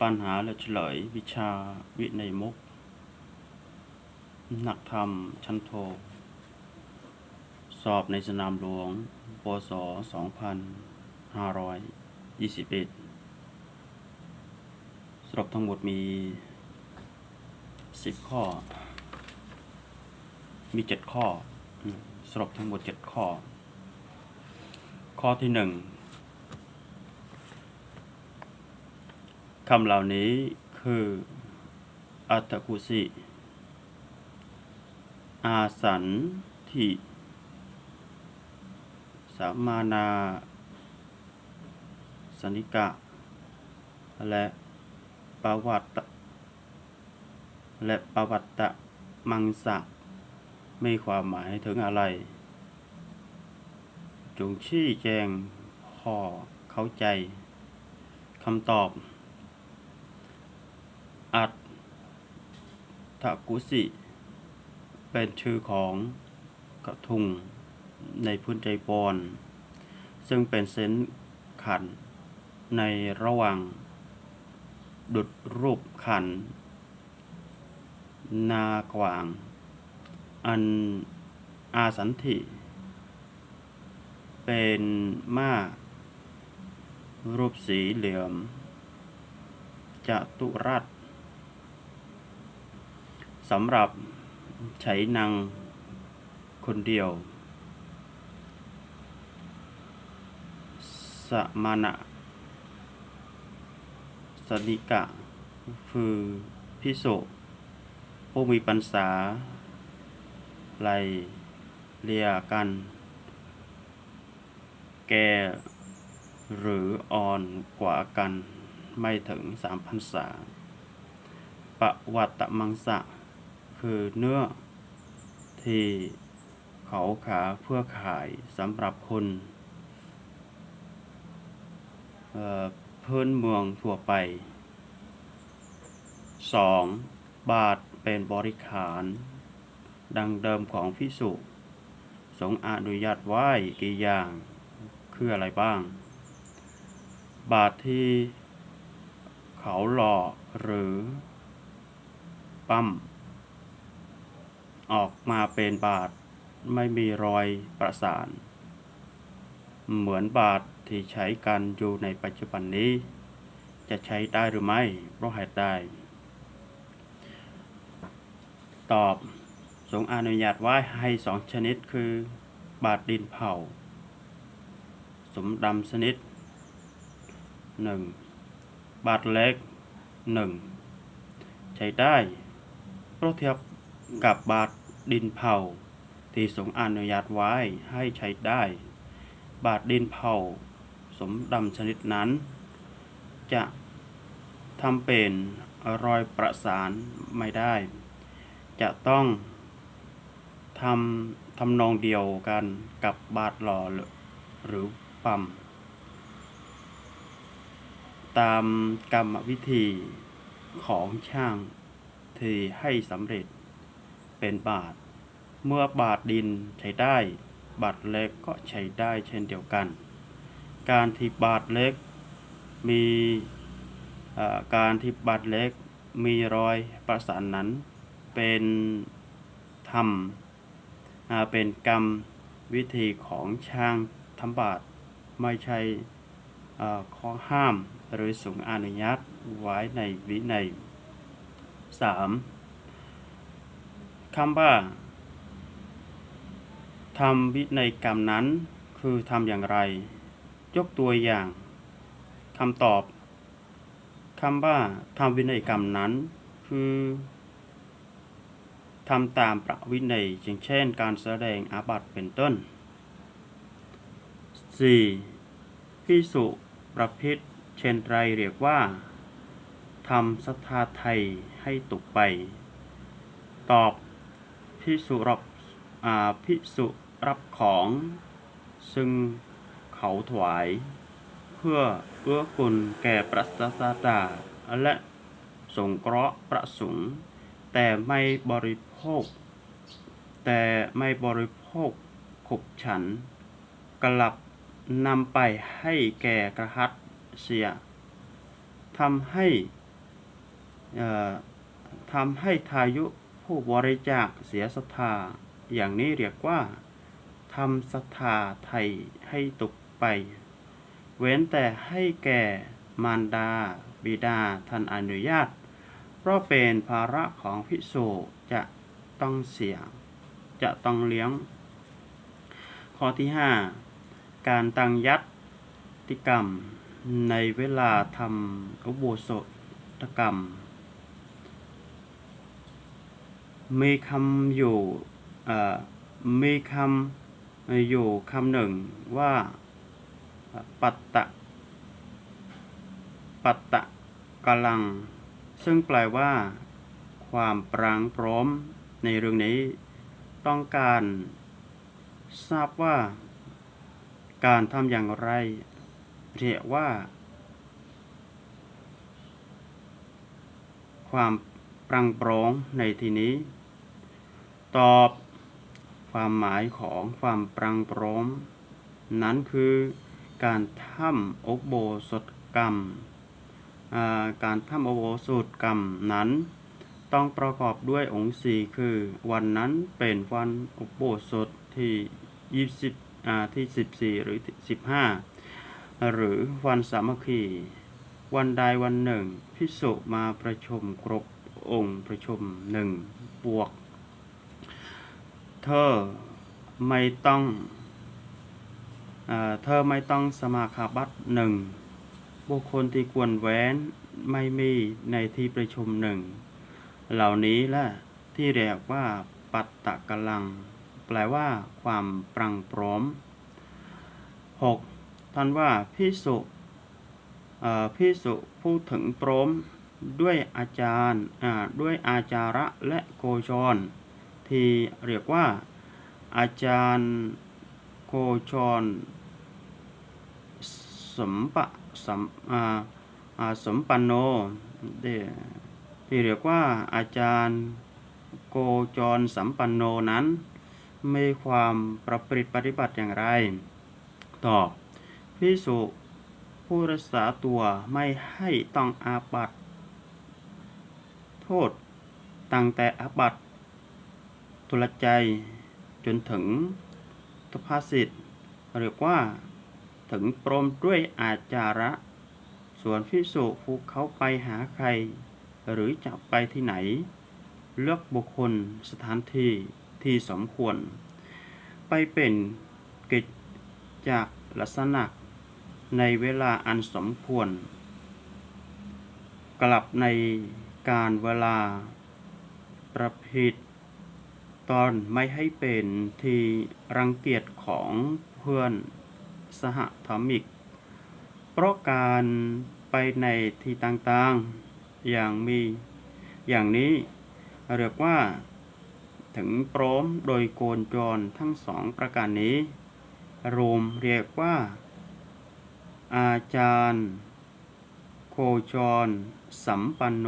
ปัญหาและเฉลยวิชาวินัยมุกนักธรรม ชั้นโท สอบในสนามหลวงปศ2521สรุปทั้งหมดมี 10 ข้อ มี 7 ข้อสรุปทั้งหมด 7 ข้อ ข้อที่ 1 คำเหล่านี้คืออัตกุสิ อาสันทิสามานา สนิกะ และปวัตตและปวัตตะมังสะม่ความหมายถึงอะไร จงชี้แจงพอเข้าใจคำตอบ อัตถกุสิ เป็นชื่อของกระทุงในพื้นใจปอน ซึ่งเป็นเส้นขันในระหว่าง ดุดรูปขัน นากวาง อันอาสันถิเป็นม้ารูปสีเหลี่ยมจตุรัส สำหรับใช้นางคนเดียว สมานะสนิกะ คือพิสุผู้มีปัญษาไลเลียกัน แกหรืออ่อนกว่ากันไม่ถึงสามพันษาปะวัตตมังสะ คือเนื้อ ที่เขาขาเพื่อขายสำหรับคนเอ่อนเมืองทั่วไป 2. บาทเป็นบริขาร ดังเดิมของพิสุสงอนุญาตไหว้กี่อย่าง คืออะไรบ้าง บาทที่เขาหล่อหรือ ปั้ม ออกมาเป็นบาทไม่มีรอยประสาน เหมือนบาทที่ใช้กันอยู่ในปัจจุบันนี้ จะใช้ได้หรือไม่เพราะเหตุใดตอบสงอนุญาตไว้ให้สองชนิดคือบาทดินเผาสมดำชนิดหนึ่งบาทเล็กหนึ่งใช้ได้เพราะเทียบ กับบาทดินเผา ที่สงอนุญาตไว้ให้ใช้ได้ บาทดินเผา สมดำชนิดนั้น จะทำเป็นรอยประสานไม่ได้ จะต้องทำทำนองเดียวกันกับบาทหล่อหรือปั๊มตามกรรมวิธีของช่างที่ให้สำเร็จ เป็นบาท เมื่อบาทดินใช้ได้ บาทเล็กก็ใช้ได้เช่นเดียวกัน การที่บาทเล็กมีการที่บาทเล็กมีรอยประสานนั้น เป็นธรรมเป็นกรรมวิธีของช่างทำบาทไม่ใช่ข้อห้ามหรือสูงอนุญาตไว้ในวินัย 3. คำว่าทำวินัยกรรมนั้นคือทำอย่างไร ยกตัวอย่างคำตอบคำว่าทำวินัยกรรมนั้น คือทำตามประวินัยอย่างเช่น การแสดงอาบัติเป็นต้น 4. พิสุประพิษเช่นไรเรียกว่าทำศรัทธาไทยให้ตกไป ตอบ พิสุรับอาพิสุรับของ ซึ่งเขาถวาย เพื่อเอื้อกุลแก่ประสาดาและสงเคราะห์ประสงค์แต่ไม่บริโภค แต่ไม่บริโภคขบฉัน กลับนำไปให้แก่กระหัตเสียทำให้ทำให้ทายุ ผู้บริจาคเสียศรัทธา อย่างนี้เรียกว่าทำศรัทธาไทยให้ตกไป เว้นแต่ให้แก่มารดา บิดาท่านอนุญาต เพราะเป็นภาระของพิสูจะต้องเสีย จะต้องเลี้ยง ข้อที่ 5 การตั้งยัตติกรรมในเวลาทำอุโบสถกรรม มีคำอยู่มีคำอยู่คำหนึ่งว่าปัตตะปัตตะกลัง ซึ่งแปลว่า ความปรางพร้อมในเรื่องนี้ ต้องการ ทราบว่า การทำอย่างไร เรียกว่า ความ ปรังปรองในที่นี้ ตอบความหมายของความปรังปรอมนั้นคือการทำอุโบสถกรรม การทำอุโบสถกรรมนั้น ต้องประกอบด้วยองค์สี่คือวันนั้นเป็นวันอุโบสถที่ยี่สิบที่สิบสี่หรือสิบห้าหรือวันสามัคคี วันใดวันหนึ่งพิสุมาประชุมครบ องค์ประชุมหนึ่งบวก เธอไม่ต้องเอเธอไม่ต้องสมาคาบัตหนึ่งบุคคลที่ควรแว้นไม่มีในที่ประชุมหนึ่งเหล่านี้แหละที่เรียกว่าปัตตะกลัง แปลว่า ความปรังพร้อม 6. ท่านว่าพิสุพิสุพูดถึงพร้อม ด้วยอาจารย์ด้วยอาจาระและโกชร ที่เรียกว่า อาจารย์โกชรสมปะสมสมปันโนที่เรียกว่าอาจารย์โกจรสัมปันโนนั้น มีความประพฤติปฏิบัติอย่างไร ตอบพิสุผู้รักษาตัวไม่ให้ต้องอาบัต โทษตั้งแต่อาบัตทุลใจจนถึงทุพาสิทธิ์เรียกว่า ถึงปรมด้วยอาจาระ ส่วนพิสุผู้เขาไปหาใคร หรือจะไปที่ไหน เลือกบุคคลสถานที่ที่สมควร ไปเป็นกิจจากลักษณะในเวลาอันสมควร กลับใน การเวลา ประเภทตอนไม่ให้เป็นที่รังเกียจของเพื่อนสหธรรมิก เพราะการไปในที่ต่างๆ อย่างมีอย่างนี้เรียกว่า ถึงพร้อมโดยโกนจรทั้งสองประการนี้ รวมเรียกว่า อาจารย์ โคจร สัมปันโน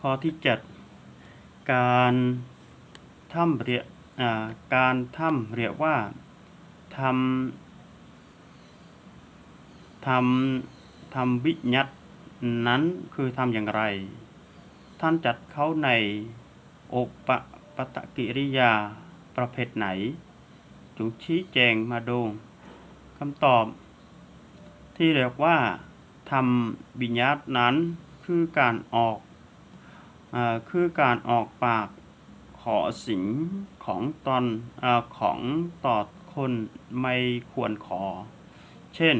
ข้อที่ 7 การทำเรียกาการทำเรียกว่าทำทำทำวิญญัตนั้นคือทำอย่างไร ท่านจัดเขาในโอปะปตกิริยาประเภทไหนจงชี้แจงมาดู คำตอบ ที่เรียกว่าทำวิญญาตนั้นคือการออกอคือการออกปากขอสิ่งของตอนอของต่อคนไม่ควรขอ เช่น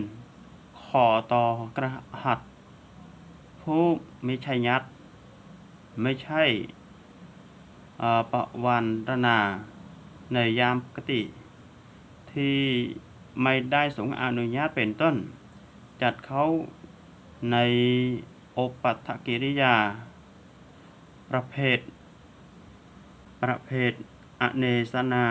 ขอต่อกระหัตผู้ไม่ใช่ยัด ไม่ใช่ประวันรณาในยามปกติ ที่ ไม่ได้สงอนุญาตเป็นต้น จัดเขาในโอปัตถกิริยา ประเภท ประเภทอเนสนา